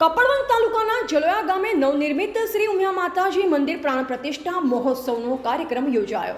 કપડવંત તાલુકાના જલોયા ગામે નવનિર્મિત શ્રી ઉમિયા માતાજી મંદિર પ્રાણ પ્રતિષ્ઠા મહોત્સવનો કાર્યક્રમ યોજાયો.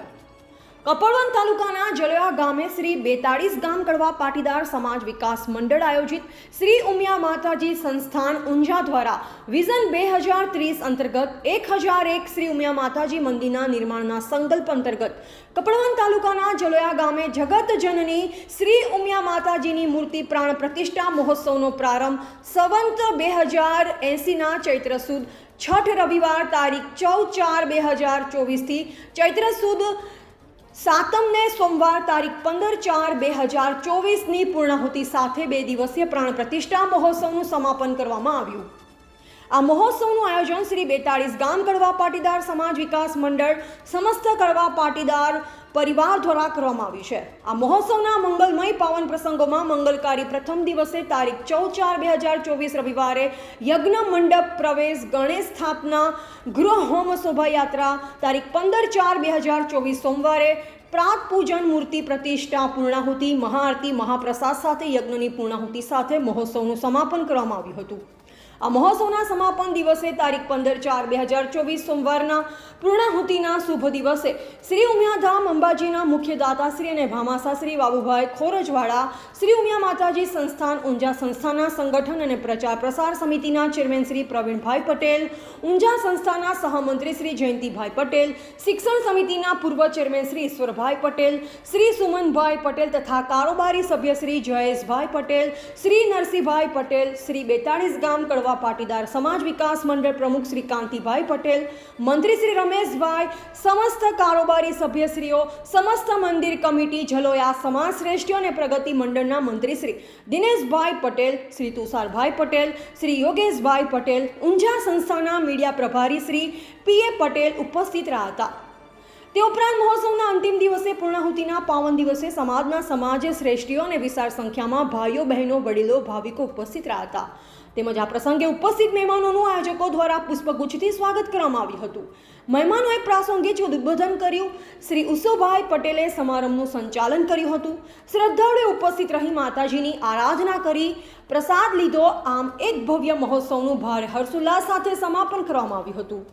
કપડવંત તાલુકાના જલોયા ગામે શ્રી બેતાળીસ ગામ કડવા પાટીદાર સમાજ વિકાસ મંડળ આયોજિત શ્રી ઉમિયા માતાજી સંસ્થાન ઊંઝા દ્વારા વિઝન બે હજાર ત્રીસ અંતર્ગત એક હજાર એક શ્રી ઉમિયા માતાજી મંદિરના નિર્માણના સંકલ્પ અંતર્ગત કપડવંત તાલુકાના જલોયા ગામે જગત જનની શ્રી ઉમિયા માતાજીની મૂર્તિ પ્રાણ પ્રતિષ્ઠા મહોત્સવનો પ્રારંભ સંવંત બે હજાર એંસીના ચૈત્ર સુદ છઠ રવિવાર તારીખ ચૌદ ચાર બે હજાર ચોવીસથી ચૈત્ર સુદ સાતમને સોમવાર તારીખ પંદર ચાર બે હજાર ચોવીસની પૂર્ણાહુતિ સાથે બે દિવસીય પ્રાણ પ્રતિષ્ઠા મહોત્સવનું સમાપન કરવામાં આવ્યું. આ મહોત્સવનું આયોજન શ્રી બેતાળીસ ગામ કડવા પાટીદાર સમાજ વિકાસ મંડળ સમસ્ત કડવા પાટીદાર પરિવાર દ્વારા કરવામાં આવ્યું છે. આ મહોત્સવના મંગલમય પાવન પ્રસંગોમાં મંગલકારી પ્રથમ દિવસે તારીખ ચૌદ ચાર બે હજાર ચોવીસ રવિવારે યજ્ઞ મંડપ પ્રવેશ ગણેશ સ્થાપના ગૃહ હોમ શોભાયાત્રા તારીખ પંદર ચાર બે હજાર ચોવીસ સોમવારે પ્રાત પૂજન મૂર્તિ પ્રતિષ્ઠા પૂર્ણાહુતિ મહાઆરતી મહાપ્રસાદ સાથે યજ્ઞની પૂર્ણાહુતિ સાથે મહોત્સવનું સમાપન કરવામાં આવ્યું હતું. આ મહોત્સવના સમાપન દિવસે તારીખ પંદર ચાર બે હજાર ચોવીસ સોમવારના પૂર્ણાહુતિના શુભ દિવસે શ્રી ઉમિયાધામ અંબાજીના મુખ્ય દાતાશ્રી અને ભામાસા શ્રી બાબુભાઈ ખોરજવાડા શ્રી ઉમિયા માતાજી સંસ્થાન, ઊંઝા સંસ્થાના સંગઠન અને પ્રચાર પ્રસાર સમિતિના ચેરમેન શ્રી પ્રવીણભાઈ પટેલ, ઊંઝા સંસ્થાના સહમંત્રી શ્રી જયંતિભાઈ પટેલ, શિક્ષણ સમિતિના પૂર્વ ચેરમેન શ્રી ઈશ્વરભાઈ પટેલ, શ્રી સુમનભાઈ પટેલ તથા કારોબારી સભ્ય શ્રી જયેશભાઈ પટેલ, શ્રી નરસિંહભાઈ પટેલ, શ્રી બેતાળીસ ગામ કડવા પાટીદાર સમાજ વિકાસ મંડળ પ્રમુખ શ્રી કાંતિભાઈ પટેલ, મંત્રી શ્રી રમેશભાઈ, સમસ્ત કારોબારી સભ્યશ્રીઓ, સમસ્ત મંદિર કમિટી, જલોયા સમાજ શ્રેષ્ઠીઓ અને પ્રગતિ મંડળના મંત્રી શ્રી દિનેશભાઈ પટેલ, શ્રી તુષારભાઈ પટેલ, શ્રી યોગેશભાઈ પટેલ, ઊંઝા સંસ્થાના મીડિયા પ્રભારી શ્રી પીએ પટેલ ઉપસ્થિત રહ્યા હતા. તે ઉપરાંત મહોત્સવના અંતિમ દિવસે પૂર્ણાહુતિના પાવન દિવસે સમાજના સમાજ શ્રેષ્ઠીઓ અને વિશાળ સંખ્યામાં ભાઈઓ, બહેનો, વડીલો, ભાવિકો ઉપસ્થિત રહ્યા હતા. તેમજ આ પ્રસંગે ઉપસ્થિત મહેમાનોનું આયોજકો દ્વારા પુષ્પગુચ્છથી સ્વાગત કરવામાં આવ્યું હતું. મહેમાનોએ પ્રાસંગિક ઉદ્બોધન કર્યું. શ્રી ઉસોભાઈ પટેલે સમારંભનું સંચાલન કર્યું હતું. શ્રદ્ધાળુએ ઉપસ્થિત રહી માતાજીની આરાધના કરી, પ્રસાદ લીધો. આમ એક ભવ્ય મહોત્સવનું ભારે હર્ષોલ્લાસ સાથે સમાપન કરવામાં આવ્યું હતું.